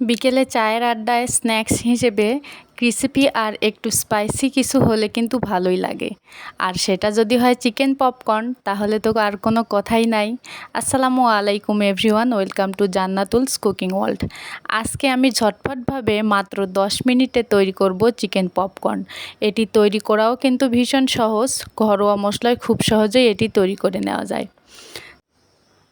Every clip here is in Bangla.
বিকেলে চায়ের আড্ডায় স্ন্যাক্স হিসেবে ক্রিসপি আর একটু স্পাইসি কিছু হলে কিন্তু ভালোই লাগে। আর সেটা যদি হয় চিকেন পপকর্ন, তাহলে তো আর কোনো কথাই নাই। আসসালামু আলাইকুম everyone, welcome to Jannatul's cooking world. আজকে আমি ঝটফটভাবে মাত্র 10 মিনিটে তৈরি করব চিকেন পপকর্ন। এটি তৈরি করাও কিন্তু ভীষণ সহজ, ঘরোয়া মশলায় খুব সহজেই এটি তৈরি করে নেওয়া যায়।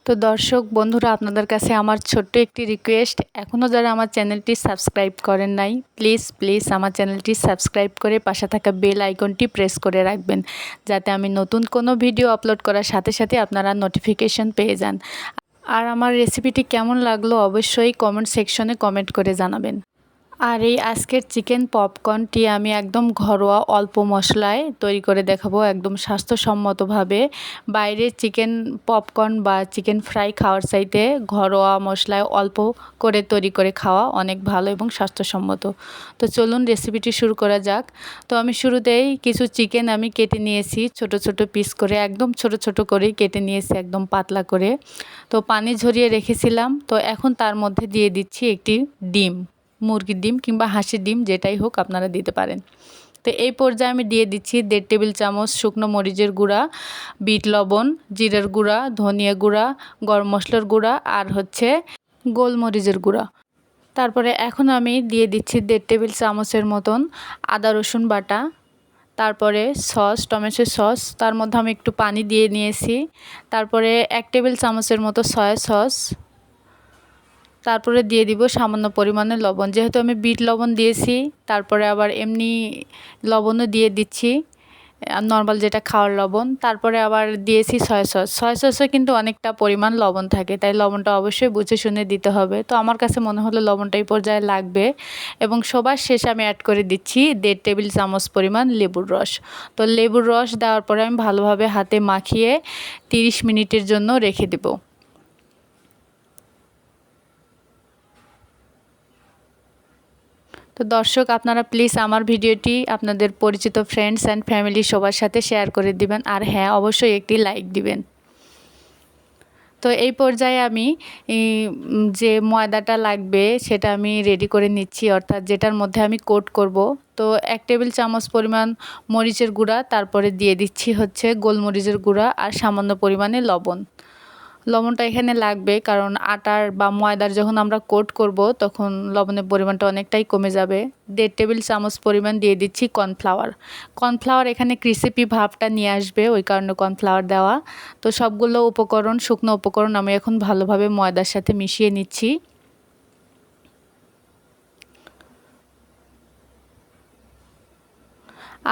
তো দর্শক, বন্ধুরা, আপনাদের কাছে আমার ছোট্ট একটি রিকোয়েস্ট এখনও যারা আমার চ্যানেলটি সাবস্ক্রাইব করেন নাই প্লিজ প্লিজ আমার চ্যানেলটি সাবস্ক্রাইব করে পাশে থাকা বেল আইকনটি প্রেস করে রাখবেন, যাতে আমি নতুন কোনো ভিডিও আপলোড করার সাথে সাথে আপনারা নোটিফিকেশন পেয়ে যান। আর আমার রেসিপিটি কেমন লাগল অবশ্যই কমেন্ট সেকশনে কমেন্ট করে জানাবেন। আর এই আজকের চিকেন পপকর্নটি আমি একদম ঘরোয়া অল্প মশলায় তৈরি করে দেখাবো একদম স্বাস্থ্যসম্মতভাবে। বাইরের চিকেন পপকর্ন বা চিকেন ফ্রাই খাওয়ার চাইতে ঘরোয়া মশলায় অল্প করে তৈরি করে খাওয়া অনেক ভালো এবং স্বাস্থ্যসম্মত। তো চলুন রেসিপিটি শুরু করা যাক। তো আমি শুরুতেই কিছু চিকেন আমি কেটে নিয়েছি, ছোট ছোট পিস করে, একদম ছোট ছোট করেই কেটে নিয়েছি, একদম পাতলা করে। তো পানি ঝরিয়ে রেখেছিলাম। তো এখন তার মধ্যে দিয়ে দিচ্ছি একটি ডিম। মুরগির ডিম কিংবা হাঁসের ডিম, যেটাই হোক আপনারা দিতে পারেন। তো এই পর্যায়ে আমি দিয়ে দিচ্ছি দেড় টেবিল চামচ শুকনো মরিচের গুঁড়া, বিট লবণ, জিরের গুঁড়া, ধনিয়া গুঁড়া, গরম মশলার গুঁড়া আর হচ্ছে গোলমরিচের গুঁড়া। তারপরে এখন আমি দিয়ে দিচ্ছি দেড় টেবিল চামচের মতন আদা রসুন বাটা, তারপরে সস, টমেটো সস, তার মধ্যে আমি একটু পানি দিয়ে নিয়েছি। তারপরে এক টেবিল চামচের মতো সয়া সস তারপরে দিয়ে দিব সামান্য পরিমাণে লবণ। যেহেতু আমি বিট লবণ দিয়েছি, তারপরে আবার এমনি লবণও দিয়ে দিচ্ছি নর্মাল যেটা খাওয়ার লবণ। তারপরে আবার দিয়েছি সয়া সস সয়া সসে কিন্তু অনেকটা পরিমাণ লবণ থাকে, তাই লবণটা অবশ্যই বুঝে শুনে দিতে হবে। তো আমার কাছে মনে হলো লবণটা এই পর্যায়ে লাগবে এবং সবার শেষে আমি অ্যাড করে দিচ্ছি দেড় টেবিল চামচ পরিমাণ লেবুর রস। তো লেবুর রস দেওয়ার পরে আমি ভালোভাবে হাতে মাখিয়ে 30 মিনিটের জন্য রেখে দেবো। তো দর্শক, আপনারা প্লিজ আমার ভিডিওটি আপনাদের পরিচিত ফ্রেন্ডস অ্যান্ড ফ্যামিলি সবার সাথে শেয়ার করে দিবেন। আর হ্যাঁ অবশ্যই একটি লাইক দিবেন। তো এই পর্যায়ে আমি যে ময়দাটা লাগবে, সেটা আমি রেডি করে নিচ্ছি। অর্থাৎ যেটার মধ্যে আমি কোট করব। তো এক টেবিল চামচ পরিমাণ মরিচের গুঁড়া, তারপরে দিয়ে দিচ্ছি হচ্ছে গোলমরিচের গুঁড়া আর সামান্য পরিমাণে লবণ। লবণটা এখানে লাগবে, কারণ আটার বা ময়দার যখন আমরা কোট করব, তখন লবণের পরিমাণটা অনেকটাই কমে যাবে। দেড় টেবিল চামচ পরিমাণ দিয়ে দিচ্ছি কর্নফ্লাওয়ার। কর্নফ্লাওয়ার এখানে ক্রিসিপি ভাবটা নিয়ে আসবে, ওই কারণে কর্নফ্লাওয়ার দেওয়া। তো সবগুলো উপকরণ, শুকনো উপকরণ আমি এখন ভালোভাবে ময়দার সাথে মিশিয়ে নিচ্ছি।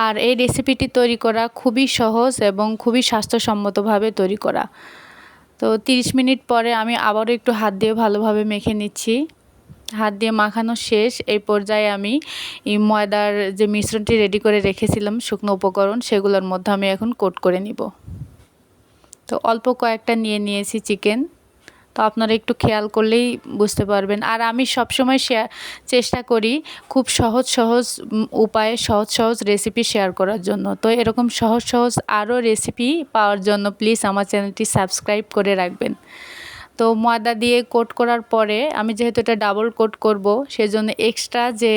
আর এই রেসিপিটি তৈরি করা খুবই সহজ এবং খুবই স্বাস্থ্যসম্মতভাবে তৈরি করা। তো 30 মিনিট পরে আমি আবারও একটু হাত দিয়ে ভালোভাবে মেখে নিচ্ছি। হাত দিয়ে মাখানো শেষ, এই পর্যায়ে আমি এই ময়দার যে মিশ্রণটি রেডি করে রেখেছিলাম, শুকনো উপকরণ, সেগুলোর মধ্যে আমি এখন কোট করে নিব। তো অল্প কয়েকটা নিয়ে নিয়েছি চিকেন তো আপনারা একটু খেয়াল করলেই বুঝতে পারবেন। আর আমি সবসময় শেয়ার চেষ্টা করি খুব সহজ সহজ উপায়ে সহজ সহজ রেসিপি শেয়ার করার জন্য। তো এরকম সহজ সহজ আরও রেসিপি পাওয়ার জন্য প্লিজ আমার চ্যানেলটি সাবস্ক্রাইব করে রাখবেন। তো ময়দা দিয়ে কোট করার পরে আমি যেহেতু এটা ডাবল কোট করব, সেজন্য এক্সট্রা যে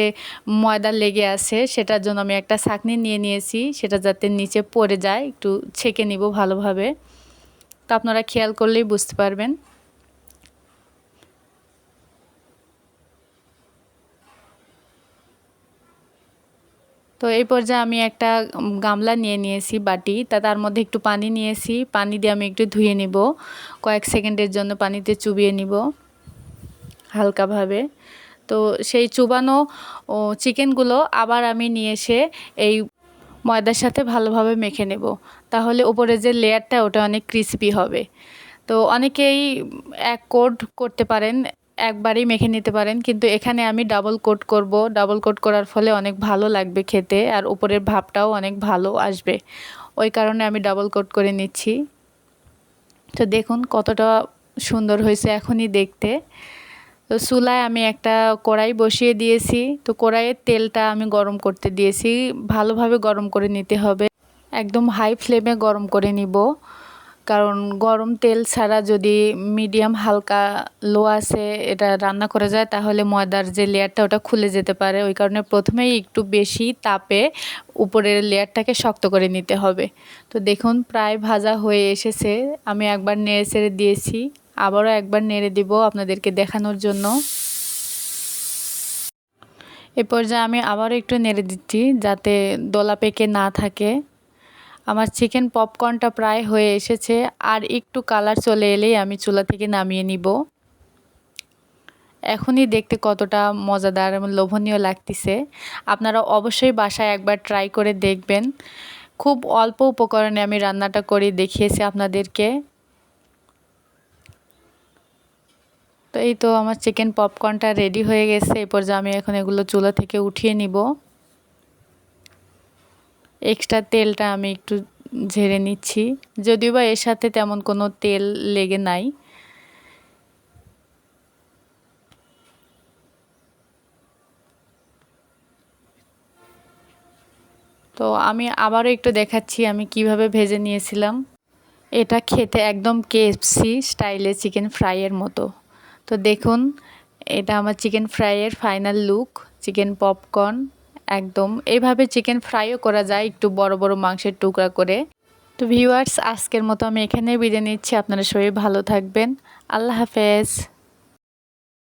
ময়দা লেগে আছে সেটার জন্য আমি একটা ছাঁকনি নিয়ে নিয়েছি, সেটা যাতে নিচে পড়ে যায়, একটু ছেঁকে নিব ভালোভাবে। তো আপনারা খেয়াল করলেই বুঝতে পারবেন। তো এই পর্যায়ে আমি একটা গামলা নিয়ে নিয়েছি বাটি, তা তার মধ্যে একটু পানি নিয়েছি, পানি দিয়ে আমি একটু ধুয়ে নিব, কয়েক সেকেন্ডের জন্য পানিতে চুবিয়ে নিব হালকাভাবে। তো সেই চুবানো চিকেনগুলো আবার আমি নিয়ে এসে এই ময়দার সাথে ভালোভাবে মেখে নেব, তাহলে উপরে যে লেয়ারটা ওটা অনেক ক্রিসপি হবে। তো অনেকেই এক কোড করতে পারেন একবারেই মেখে নিতে পারেন, কিন্তু এখানে আমি ডাবল কোট করব। ডাবল কোট করার ফলে অনেক ভালো লাগবে খেতে আর উপরের ভাবটাও অনেক ভালো আসবে। ওই কারণে আমি ডাবল কোট করে নিচ্ছি। তো দেখুন কতটা সুন্দর হয়েছে এখনই দেখতে। তো চুলায় আমি একটা কড়াই বসিয়ে দিয়েছি। তো কড়াইয়ের তেলটা আমি গরম করতে দিয়েছি। ভালোভাবে গরম করে নিতে হবে। একদম হাই ফ্লেমে গরম করে নিব। কারণ গরম তেল ছাড়া যদি মিডিয়াম হালকা লো আছে, এটা রান্না করা যায়, তাহলে ময়দার যে লেয়ারটা ওটা খুলে যেতে পারে। ওই কারণে প্রথমেই একটু বেশি তাপে উপরের লেয়ারটাকে শক্ত করে নিতে হবে। তো দেখুন, প্রায় ভাজা হয়ে এসেছে। আমি একবার নেড়ে ছেড়ে দিয়েছি। আবারও একবার নেড়ে দিব আপনাদেরকে দেখানোর জন্য। এ পর্যায়ে আমি আবারও একটু নেড়ে দিচ্ছি যাতে দোলা পেকে না থাকে। আমার চিকেন পপকর্নটা প্রায় হয়ে এসেছে, আর একটু কালার চলে এলেই আমি চুলা থেকে নামিয়ে নিব। এখনই দেখতে কতটা মজাদার এবং লোভনীয় লাগতেছে। আপনারা অবশ্যই বাসায় একবার ট্রাই করে দেখবেন। খুব অল্প উপকরণে আমি রান্নাটা করে দেখিয়েছি আপনাদেরকে। তো এই তো আমার চিকেন পপকর্নটা রেডি হয়ে গেছে, এরপর যে আমি এখন এগুলো চুলা থেকে উঠিয়ে নিব। এক্সট্রা তেলটা আমি একটু ঝেড়ে নিচ্ছি। যদিও বা এর সাথে তেমন কোনো তেল লেগে নাই। তো আমি আবারও একটু দেখাচ্ছি আমি কীভাবে ভেজে নিয়েছিলাম। এটা খেতে একদম কেএফসি স্টাইলে চিকেন ফ্রাইয়ের মতো। তো দেখুন, এটা আমার চিকেন ফ্রাইয়ের ফাইনাল লুক। Chicken popcorn. একদম। এইভাবে চিকেন ফ্রাইও করা যায় একটু বড় বড় মাংসের টুকরা করে। তো ভিউয়ার্স আজকের মতো আমি এখানে বিদায় নিচ্ছি। আপনারা সবাই ভালো থাকবেন। আল্লাহ হাফেজ।